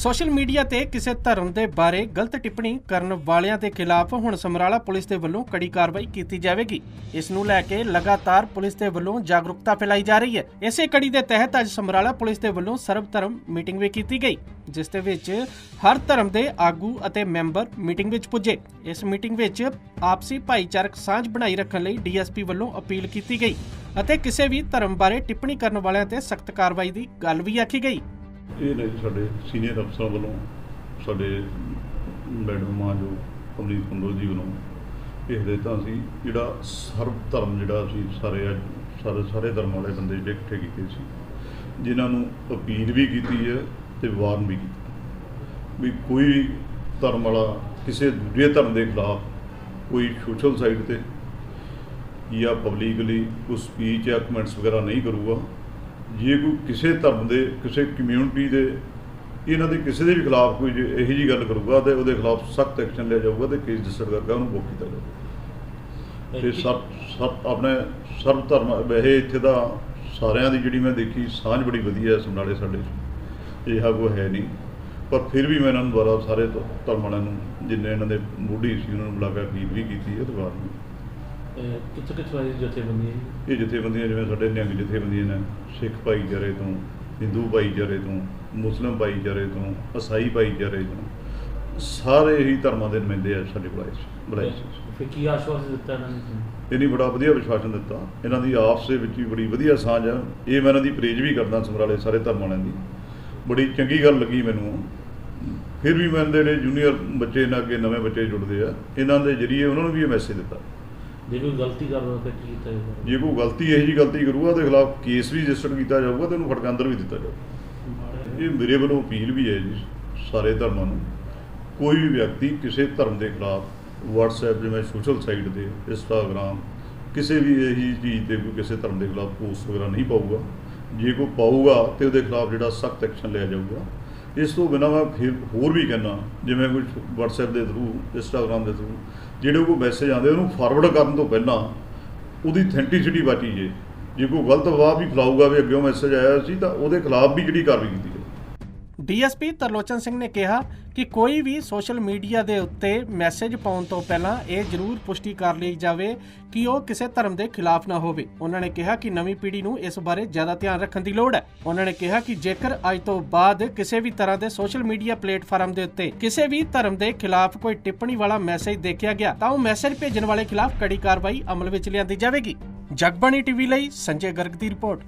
Social media ਤੇ ਕਿਸੇ ਧਰਮ ਦੇ ਬਾਰੇ ਗਲਤ ਟਿੱਪਣੀ ਕਰਨ ਵਾਲਿਆਂ ਦੇ ਖਿਲਾਫ ਹੁਣ ਸਮਰਾਲਾ ਪੁਲਿਸ ਦੇ ਵੱਲੋਂ ਕੜੀ ਕਾਰਵਾਈ ਕੀਤੀ ਜਾਵੇਗੀ। ਇਸ ਨੂੰ ਲੈ ਕੇ ਲਗਾਤਾਰ ਪੁਲਿਸ ਦੇ ਵੱਲੋਂ ਜਾਗਰੂਕਤਾ ਫੈਲਾਈ ਜਾ ਰਹੀ ਹੈ। ਇਸੇ ਕੜੀ ਦੇ ਤਹਿਤ ਅੱਜ ਸਮਰਾਲਾ ਪੁਲਿਸ ਦੇ ਵੱਲੋਂ ਸਰਬ ਧਰਮ ਮੀਟਿੰਗ ਵੀ ਕੀਤੀ ਗਈ, ਜਿਸ ਦੇ ਵਿੱਚ ਹਰ ਧਰਮ ਦੇ ਆਗੂ ਅਤੇ ਮੈਂਬਰ ਮੀਟਿੰਗ ਵਿੱਚ ਪੁੱਜੇ। ਇਸ ਮੀਟਿੰਗ ਵਿੱਚ ਆਪਸੀ ਭਾਈਚਾਰਕ ਸਾਂਝ ਬਣਾਈ ਰੱਖਣ ਲਈ ਡੀਐਸਪੀ ਵੱਲੋਂ ਅਪੀਲ ਕੀਤੀ ਗਈ ਅਤੇ ਕਿਸੇ ਵੀ ਧਰਮ ਬਾਰੇ ਟਿੱਪਣੀ ਕਰਨ ਵਾਲਿਆਂ ਤੇ ਸਖਤ ਕਾਰਵਾਈ ਦੀ ਗੱਲ ਵੀ ਆਖੀ ਗਈ। ਇਹ ਨੇ ਸਾਡੇ ਸੀਨੀਅਰ ਅਫਸਰਾਂ ਵੱਲੋਂ, ਸਾਡੇ ਮੈਡਮ ਮਾਂ ਜੋ ਅਮਰੀਤ ਕੁੰਦੋ ਜੀ ਵੱਲੋਂ, ਇਹ ਹਦਾਇਤਾਂ ਸੀ ਜਿਹੜਾ ਸਰਵ ਧਰਮ ਜਿਹੜਾ ਅਸੀਂ ਸਾਰੇ ਅੱਜ ਸਾਰੇ ਸਾਰੇ ਧਰਮ ਵਾਲੇ ਬੰਦੇ ਜਿਹੜੇ ਇਕੱਠੇ ਕੀਤੇ ਸੀ, ਜਿਨ੍ਹਾਂ ਨੂੰ ਅਪੀਲ ਵੀ ਕੀਤੀ ਹੈ ਤੇ ਵਾਰਨ ਵੀ ਕੀਤਾ। ਵੀ ਕੋਈ ਧਰਮ ਵਾਲਾ ਕਿਸੇ ਦੂਜੇ ਧਰਮ ਦੇ ਖਿਲਾਫ ਕੋਈ ਸੋਸ਼ਲ ਸਾਈਟ ਤੇ ਜਾਂ ਪਬਲਿਕਲੀ ਕੋਈ ਸਪੀਚ ਜਾਂ ਕਮੈਂਟਸ ਵਗੈਰਾ ਨਹੀਂ ਕਰੂਗਾ ਜੇ ਕੋਈ ਕਿਸੇ ਧਰਮ ਦੇ ਕਿਸੇ ਕਮਿਊਨਿਟੀ ਦੇ ਇਹਨਾਂ ਦੇ ਕਿਸੇ ਦੇ ਵੀ ਖਿਲਾਫ ਕੋਈ ਜੇ ਇਹੋ ਜੀ ਗੱਲ ਕਰੂਗਾ ਤੇ ਉਹਦੇ ਖਿਲਾਫ ਸਖਤ ਐਕਸ਼ਨ ਲਿਆ ਜਾਊਗਾ ਤੇ ਕੇਸ ਰਜਿਸਟਰ ਕਰਕੇ ਉਹਨੂੰ ਬੁੱਕ ਕੀਤਾ ਜਾਊਗਾ। ਤੇ ਸਭ ਸਭ ਆਪਣੇ ਸਰਬ ਧਰਮ ਵੈਸੇ ਇੱਥੇ ਦਾ ਸਾਰਿਆਂ ਦੀ ਜਿਹੜੀ ਮੈਂ ਦੇਖੀ ਸਾਂਝ ਬੜੀ ਵਧੀਆ ਹੈ ਸਮਨਾਲੇ ਸਾਡੇ ਇਹ ਕੋਈ ਹੈ ਨਹੀਂ। ਪਰ ਫਿਰ ਵੀ ਮੈਂ ਇਹਨਾਂ ਨੂੰ ਦੁਆਰਾ ਸਾਰੇ ਧਰਮ ਵਾਲਿਆਂ ਨੂੰ ਜਿੰਨੇ ਇਹਨਾਂ ਦੇ ਮੋਢੀ ਸੀ ਉਹਨਾਂ ਨੂੰ ਬੁਲਾ ਕੇ ਅਪੀਲ ਵੀ ਕੀਤੀ ਹੈ ਨੂੰ ਕਿੱਥੇ ਕਿੱਥੇ ਵਾਲੀ ਜਥੇਬੰਦੀਆਂ ਜੀ? ਇਹ ਜਥੇਬੰਦੀਆਂ ਜਿਵੇਂ ਸਾਡੇ ਨਿਹੰਗ ਜਥੇਬੰਦੀਆਂ ਨੇ ਸਿੱਖ ਭਾਈਚਾਰੇ ਤੋਂ ਹਿੰਦੂ ਭਾਈਚਾਰੇ ਤੋਂ ਮੁਸਲਿਮ ਭਾਈਚਾਰੇ ਤੋਂ ਈਸਾਈ ਭਾਈਚਾਰੇ ਤੋਂ ਸਾਰੇ ਹੀ ਧਰਮਾਂ ਦੇ ਨੁਮਾਇੰਦੇ ਆ ਸਾਡੇ ਸੀ ਬੁਲਾਏ ਸੀ। ਫਿਰ ਕੀ ਆਸ਼ਵਾਸਨ ਦਿੱਤਾ ਇਹਨਾਂ ਨੇ? ਇਹਨੀ ਬੜਾ ਵਧੀਆ ਵਿਸ਼ਵਾਸਨ ਦਿੱਤਾ। ਇਹਨਾਂ ਦੀ ਆਪਸ ਦੇ ਵਿੱਚ ਵੀ ਬੜੀ ਵਧੀਆ ਸਾਂਝ ਆ। ਇਹ ਮੈਂ ਇਹਨਾਂ ਦੀ ਪ੍ਰੇਜ ਵੀ ਕਰਦਾ ਸਮਰਾਲੇ ਸਾਰੇ ਧਰਮ ਵਾਲਿਆਂ ਦੀ। ਬੜੀ ਚੰਗੀ ਗੱਲ ਲੱਗੀ ਮੈਨੂੰ। ਫਿਰ ਵੀ ਮੈਂ ਜਿਹੜੇ ਜੂਨੀਅਰ ਬੱਚੇ ਨਾਲ ਅੱਗੇ ਨਵੇਂ ਬੱਚੇ ਜੁੜਦੇ ਆ ਇਹਨਾਂ ਦੇ ਜਰੀਏ ਉਹਨਾਂ ਨੂੰ ਵੀ ਇਹ ਮੈਸੇਜ ਦਿੱਤਾ। ਜੇ ਕੋਈ ਗਲਤੀ ਕਰਦਾ ਤਾਂ ਕੀ ਕੀਤਾ ਜਾਊਗਾ? ਜੇ ਕੋਈ ਗਲਤੀ ਇਹੋ ਜੀ ਗਲਤੀ ਕਰੂਗਾ ਉਹਦੇ ਖਿਲਾਫ ਕੇਸ ਵੀ ਰਜਿਸਟਰ ਕੀਤਾ ਜਾਊਗਾ ਤੇ ਉਹਨੂੰ ਫਟਕਾ ਅੰਦਰ ਵੀ ਦਿੱਤਾ ਜਾਊਗਾ। ਇਹ ਮੇਰੇ ਵੱਲੋਂ ਅਪੀਲ ਵੀ ਹੈ ਜੀ ਸਾਰੇ ਧਰਮਾਂ ਨੂੰ। ਕੋਈ ਵੀ ਵਿਅਕਤੀ ਕਿਸੇ ਧਰਮ ਦੇ ਖਿਲਾਫ WhatsApp ਜਿਵੇਂ ਸੋਸ਼ਲ ਸਾਈਟ ਤੇ Instagram ਕਿਸੇ ਵੀ ਇਹੀ ਚੀਜ਼ ਤੇ ਕੋਈ ਕਿਸੇ ਧਰਮ ਦੇ ਖਿਲਾਫ ਪੋਸਟ ਵਗੈਰਾ ਨਹੀਂ ਪਾਊਗਾ। ਜੇ ਕੋਈ ਪਾਊਗਾ ਤੇ ਉਹਦੇ ਖਿਲਾਫ ਜਿਹੜਾ ਸਖਤ ਐਕਸ਼ਨ ਲਿਆ ਜਾਊਗਾ। ਇਸ ਤੋਂ ਬਿਨਾਂ ਮੈਂ ਫਿਰ ਹੋਰ ਵੀ ਕਹਿਣਾ ਜਿਵੇਂ ਕੋਈ WhatsApp ਦੇ ਥਰੂ Instagram ਦੇ ਥਰੂ ਜਿਹੜੇ ਕੋਈ ਮੈਸੇਜ ਆਉਂਦੇ, ਉਹਨੂੰ ਫਾਰਵਰਡ ਕਰਨ ਤੋਂ ਪਹਿਲਾਂ ਉਹਦੀ ਥੈਂਟੀਸਿਟੀ ਬਾਟੀ ਜੇ। ਜੇ ਕੋਈ ਗਲਤ ਅਫਵਾਹ ਵੀ ਫੈਲਾਊਗਾ ਵੀ ਅੱਗੇ ਮੈਸੇਜ ਆਇਆ ਸੀ, ਤਾਂ ਉਹਦੇ ਖਿਲਾਫ ਵੀ ਜਿਹੜੀ ਕਾਰਵਾਈ ਕੀਤੀ ਜਾਵੇ ਡੀਐਸਪੀ ਤਰਲੋਚਨ ਸਿੰਘ ਨੇ ਕਿਹਾ ਕਿ ਕੋਈ ਵੀ ਸੋਸ਼ਲ ਮੀਡੀਆ ਦੇ ਉੱਤੇ ਮੈਸੇਜ ਪਾਉਣ ਤੋਂ ਪਹਿਲਾਂ ਇਹ ਜ਼ਰੂਰ ਪੁਸ਼ਟੀ ਕਰ ਲਈ ਜਾਵੇ ਕਿ ਉਹ ਕਿਸੇ ਧਰਮ ਦੇ ਖਿਲਾਫ ਨਾ ਹੋਵੇ। ਉਹਨਾਂ ਨੇ ਕਿਹਾ ਕਿ ਨਵੀਂ ਪੀੜ੍ਹੀ ਨੂੰ ਇਸ ਬਾਰੇ ਜ਼ਿਆਦਾ ਧਿਆਨ ਰੱਖਣ ਦੀ ਲੋੜ ਹੈ। ਉਹਨਾਂ ਨੇ ਕਿਹਾ ਕਿ ਜੇਕਰ ਅੱਜ ਤੋਂ ਬਾਅਦ ਕਿਸੇ ਵੀ ਤਰ੍ਹਾਂ ਦੇ ਸੋਸ਼ਲ ਮੀਡੀਆ ਪਲੇਟਫਾਰਮ ਦੇ ਉੱਤੇ ਕਿਸੇ ਵੀ ਧਰਮ ਦੇ ਖਿਲਾਫ ਕੋਈ ਟਿੱਪਣੀ ਵਾਲਾ ਮੈਸੇਜ ਦੇਖਿਆ ਗਿਆ, ਤਾਂ ਉਹ ਮੈਸੇਜ ਭੇਜਣ ਵਾਲੇ ਖਿਲਾਫ ਕੜੀ ਕਾਰਵਾਈ ਅਮਲ ਵਿੱਚ ਲਿਆਂਦੀ ਜਾਵੇਗੀ। ਜਗਬਾਣੀ ਟੀਵੀ ਲਈ ਸੰਜੇ ਗਰਗ ਦੀ ਰਿਪੋਰਟ।